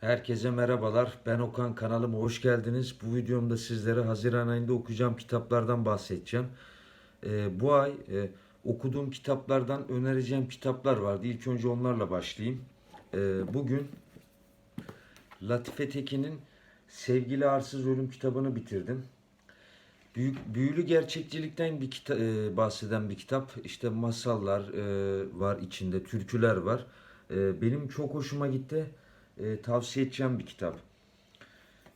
Herkese merhabalar. Ben Okan kanalıma hoş geldiniz. Bu videomda sizlere Haziran ayında okuyacağım kitaplardan bahsedeceğim. Ee, bu ay e, okuduğum kitaplardan önereceğim kitaplar vardı. İlk önce onlarla başlayayım. Ee, bugün Latife Tekin'in Sevgili Arsız Ölüm kitabını bitirdim. Büyük, büyülü gerçekçilikten bir kita- e, bahseden bir kitap. İşte masallar e, var içinde, türküler var. E, benim çok hoşuma gitti. E, tavsiye edeceğim bir kitap.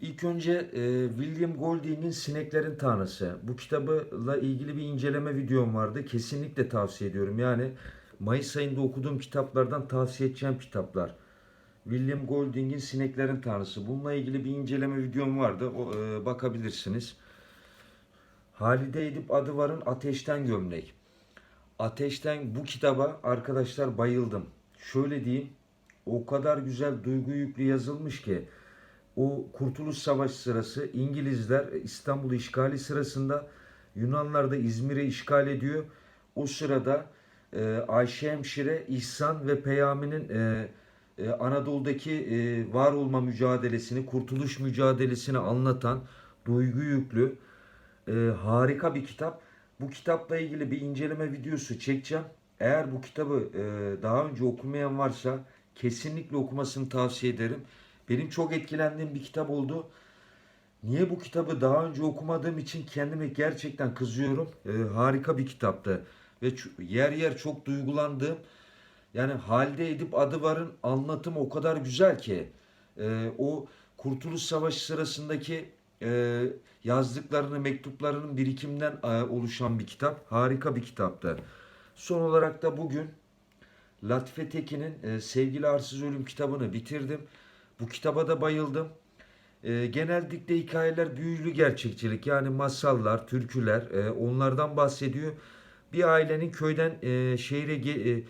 İlk önce e, William Golding'in Sineklerin Tanrısı. Bu kitabla ilgili bir inceleme videom vardı. Kesinlikle tavsiye ediyorum. Yani Mayıs ayında okuduğum kitaplardan tavsiye edeceğim kitaplar. William Golding'in Sineklerin Tanrısı. Bununla ilgili bir inceleme videom vardı. O, e, bakabilirsiniz. Halide Edip Adıvar'ın Ateşten Gömlek. Ateşten bu kitaba arkadaşlar bayıldım. Şöyle diyeyim. O kadar güzel duygu yüklü yazılmış ki o Kurtuluş Savaşı sırası İngilizler İstanbul'u işgali sırasında Yunanlar da İzmir'i işgal ediyor. O sırada e, Ayşe Hemşire, İhsan ve Peyami'nin e, e, Anadolu'daki e, var olma mücadelesini, kurtuluş mücadelesini anlatan duygu yüklü e, harika bir kitap. Bu kitapla ilgili bir inceleme videosu çekeceğim. Eğer bu kitabı e, daha önce okumayan varsa kesinlikle okumasını tavsiye ederim. Benim çok etkilendiğim bir kitap oldu. Niye bu kitabı daha önce okumadığım için kendime gerçekten kızıyorum. E, harika bir kitaptı. Ve yer yer çok duygulandığım yani Halide Edip Adıvar'ın anlatımı o kadar güzel ki e, o Kurtuluş Savaşı sırasındaki e, yazdıklarını, mektuplarının birikiminden e, oluşan bir kitap. Harika bir kitaptı. Son olarak da bugün Latife Tekin'in e, Sevgili Arsız Ölüm kitabını bitirdim. Bu kitaba da bayıldım. E, genellikle hikayeler büyülü gerçekçilik yani masallar, türküler e, onlardan bahsediyor. Bir ailenin köyden e, şehre ge- e,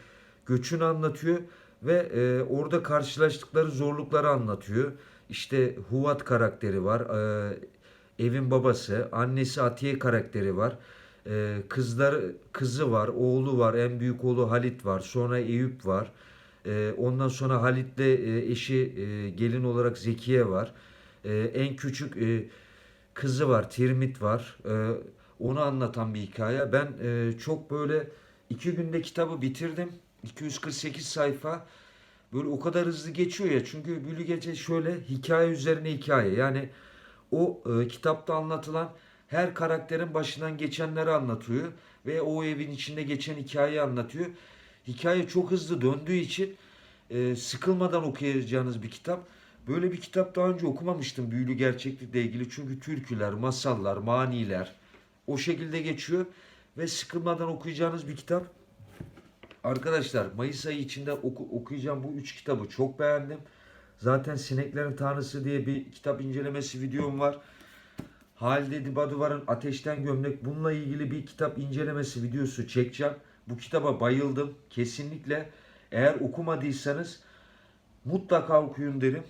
göçünü anlatıyor ve e, orada karşılaştıkları zorlukları anlatıyor. İşte Huvat karakteri var, e, evin babası, annesi Atiye karakteri var. E, kızları, kızı var, oğlu var, en büyük oğlu Halit var, sonra Eyüp var. E, ondan sonra Halit'le e, eşi e, gelin olarak Zekiye var. E, en küçük e, kızı var, Tirmit var. E, onu anlatan bir hikaye. Ben e, çok böyle iki günde kitabı bitirdim. 248 sayfa. Böyle o kadar hızlı geçiyor ya. Çünkü Büyülü Gece şöyle hikaye üzerine hikaye. Yani o e, kitapta anlatılan her karakterin başından geçenleri anlatıyor. Ve o evin içinde geçen hikayeyi anlatıyor. Hikaye çok hızlı döndüğü için e, sıkılmadan okuyacağınız bir kitap. Böyle bir kitap daha önce okumamıştım büyülü gerçeklikle ilgili. Çünkü türküler, masallar, maniler o şekilde geçiyor. Ve sıkılmadan okuyacağınız bir kitap. Arkadaşlar Mayıs ayı içinde oku- okuyacağım bu üç kitabı çok beğendim. Zaten Sineklerin Tanrısı diye bir kitap incelemesi videom var. Halide Edip Adıvar'ın Ateşten Gömlek bununla ilgili bir kitap incelemesi videosu çekeceğim. Bu kitaba bayıldım. Kesinlikle eğer okumadıysanız mutlaka okuyun derim.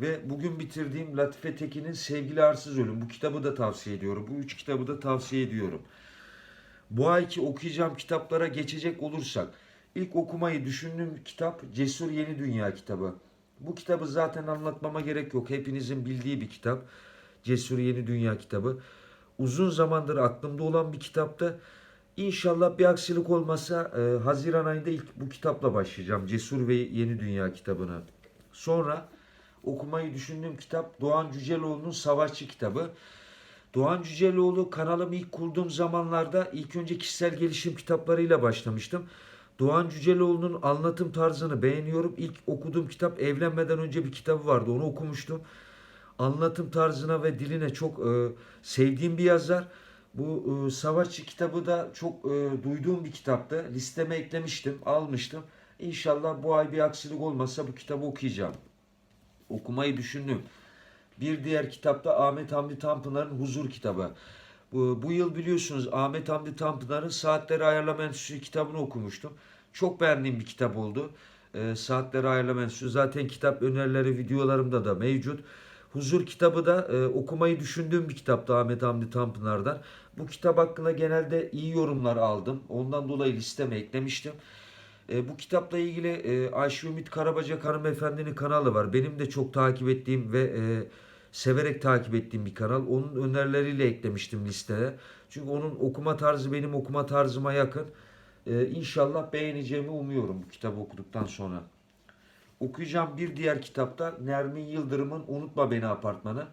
Ve bugün bitirdiğim Latife Tekin'in Sevgili Arsız Ölüm. Bu kitabı da tavsiye ediyorum. Bu üç kitabı da tavsiye ediyorum. Bu ayki okuyacağım kitaplara geçecek olursak ilk okumayı düşündüğüm kitap Cesur Yeni Dünya kitabı. Bu kitabı zaten anlatmama gerek yok. Hepinizin bildiği bir kitap. Cesur Yeni Dünya kitabı. Uzun zamandır aklımda olan bir kitaptı. İnşallah bir aksilik olmasa e, Haziran ayında ilk bu kitapla başlayacağım. Cesur ve Yeni Dünya kitabını. Sonra okumayı düşündüğüm kitap Doğan Cüceloğlu'nun Savaşçı kitabı. Doğan Cüceloğlu kanalımı ilk kurduğum zamanlarda ilk önce kişisel gelişim kitaplarıyla başlamıştım. Doğan Cüceloğlu'nun anlatım tarzını beğeniyorum. İlk okuduğum kitap evlenmeden önce bir kitabı vardı. Onu okumuştum. Anlatım tarzına ve diline çok e, sevdiğim bir yazar. Bu e, Savaşçı kitabı da çok e, duyduğum bir kitaptı. Listeme eklemiştim, almıştım. İnşallah bu ay bir aksilik olmazsa bu kitabı okuyacağım. Okumayı düşündüm. Bir diğer kitap da Ahmet Hamdi Tanpınar'ın Huzur kitabı. Bu, bu yıl biliyorsunuz Ahmet Hamdi Tanpınar'ın Saatleri Ayarlama Enstitüsü kitabını okumuştum. Çok beğendiğim bir kitap oldu. Ee, Saatleri Ayarlama Enstitüsü zaten kitap önerileri videolarımda da mevcut. Huzur kitabı da e, okumayı düşündüğüm bir kitaptı Ahmet Hamdi Tanpınar'dan. Bu kitap hakkında genelde iyi yorumlar aldım. Ondan dolayı listeme eklemiştim. E, bu kitapla ilgili e, Ayşe Ümit Karabacak hanımefendinin kanalı var. Benim de çok takip ettiğim ve e, severek takip ettiğim bir kanal. Onun önerileriyle eklemiştim listeye. Çünkü onun okuma tarzı benim okuma tarzıma yakın. E, inşallah beğeneceğimi umuyorum bu kitabı okuduktan sonra. Okuyacağım bir diğer kitapta Nermin Yıldırım'ın Unutma Beni Apartmanı.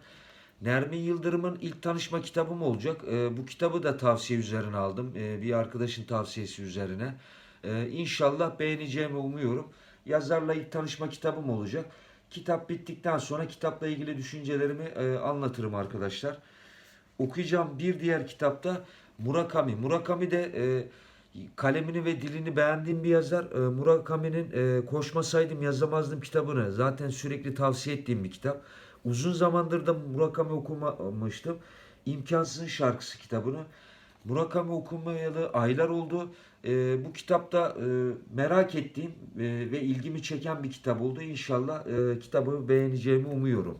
Nermin Yıldırım'ın ilk tanışma kitabım olacak. Ee, bu kitabı da tavsiye üzerine aldım. Ee, bir arkadaşın tavsiyesi üzerine. Ee, inşallah beğeneceğimi umuyorum. Yazarla ilk tanışma kitabım olacak. Kitap bittikten sonra kitapla ilgili düşüncelerimi e, anlatırım arkadaşlar. Okuyacağım bir diğer kitapta Murakami. Murakami de e, kalemini ve dilini beğendiğim bir yazar. E, Murakami'nin e, Koşmasaydım Yazamazdım kitabını zaten sürekli tavsiye ettiğim bir kitap. Uzun zamandır da Murakami okumamıştım. İmkansızın Şarkısı kitabını. Murakami okumayalı aylar oldu. E, bu kitapta e, merak ettiğim e, ve ilgimi çeken bir kitap oldu. İnşallah e, kitabı beğeneceğimi umuyorum.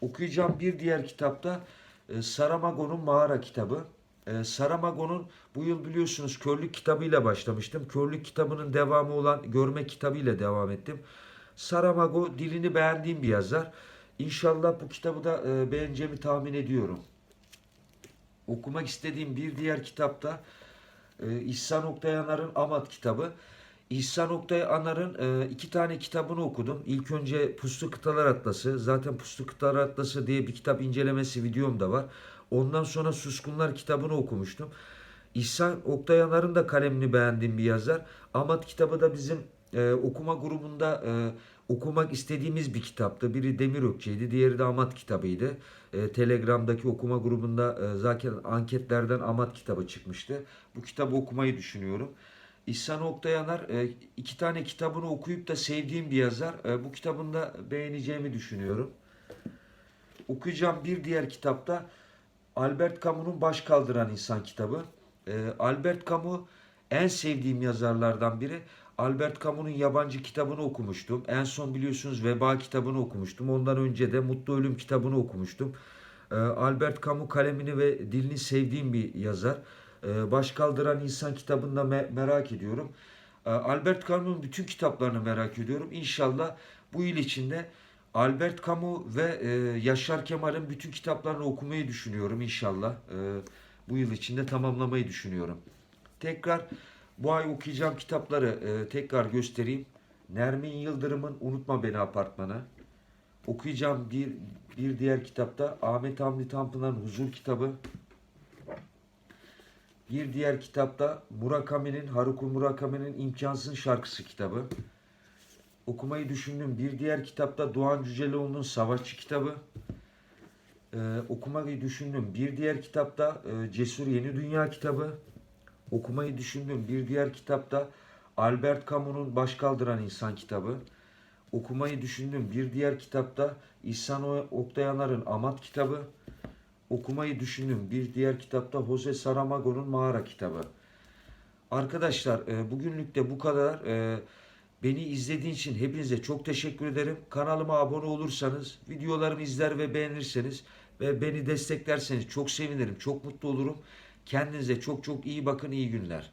Okuyacağım bir diğer kitapta e, Saramago'nun Mağara kitabı. E, Saramago'nun bu yıl biliyorsunuz Körlük kitabıyla başlamıştım. Körlük kitabının devamı olan Görmek kitabıyla devam ettim. Saramago dilini beğendiğim bir yazar. İnşallah bu kitabı da e, beğeneceğimi tahmin ediyorum. Okumak istediğim bir diğer kitapta e, İhsan Oktay Anar'ın Amat kitabı. İhsan Oktay Anar'ın e, iki tane kitabını okudum. İlk önce Puslu Kıtalar Atlası. Zaten Puslu Kıtalar Atlası diye bir kitap incelemesi videom da var. Ondan sonra Suskunlar kitabını okumuştum. İhsan Oktay Anar'ın da kalemini beğendiğim bir yazar. Amat kitabı da bizim e, okuma grubunda e, okumak istediğimiz bir kitaptı. Biri Demir Ökçe'ydi, diğeri de Amat kitabıydı. E, Telegram'daki okuma grubunda e, zaten anketlerden Amat kitabı çıkmıştı. Bu kitabı okumayı düşünüyorum. İhsan Oktayanar e, iki tane kitabını okuyup da sevdiğim bir yazar. E, bu kitabını da beğeneceğimi düşünüyorum. Okuyacağım bir diğer kitapta Albert Camus'un Baş Kaldıran İnsan kitabı. E, Albert Camus en sevdiğim yazarlardan biri. Albert Camus'un yabancı kitabını okumuştum. En son biliyorsunuz Veba kitabını okumuştum. Ondan önce de Mutlu Ölüm kitabını okumuştum. E, Albert Camus kalemini ve dilini sevdiğim bir yazar. E, Baş Kaldıran İnsan kitabını da me- merak ediyorum. E, Albert Camus'un bütün kitaplarını merak ediyorum. İnşallah bu yıl içinde Albert Camus ve e, Yaşar Kemal'in bütün kitaplarını okumayı düşünüyorum inşallah. E, bu yıl içinde tamamlamayı düşünüyorum. Tekrar bu ay okuyacağım kitapları e, tekrar göstereyim. Nermin Yıldırım'ın Unutma Beni Apartmanı. Okuyacağım bir bir diğer kitapta Ahmet Hamdi Tanpınar'ın Huzur kitabı. Bir diğer kitapta Murakami'nin Haruki Murakami'nin İmkansız Şarkısı kitabı. Okumayı düşündüm. Bir diğer kitapta Doğan Cüceloğlu'nun Savaşçı kitabı. Ee, okumayı düşündüm. Bir diğer kitapta e, Cesur Yeni Dünya kitabı. Okumayı düşündüm. Bir diğer kitapta Albert Camus'un Baş Kaldıran İnsan kitabı. Okumayı düşündüm. Bir diğer kitapta İhsan Oktayanar'ın Amat kitabı. Okumayı düşündüm. Bir diğer kitapta Jose Saramago'nun Mağara kitabı. Arkadaşlar e, bugünlük de bu kadar. E, Beni izlediğin için hepinize çok teşekkür ederim. Kanalıma abone olursanız, videolarımı izler ve beğenirseniz ve beni desteklerseniz çok sevinirim, çok mutlu olurum. Kendinize çok çok iyi bakın, iyi günler.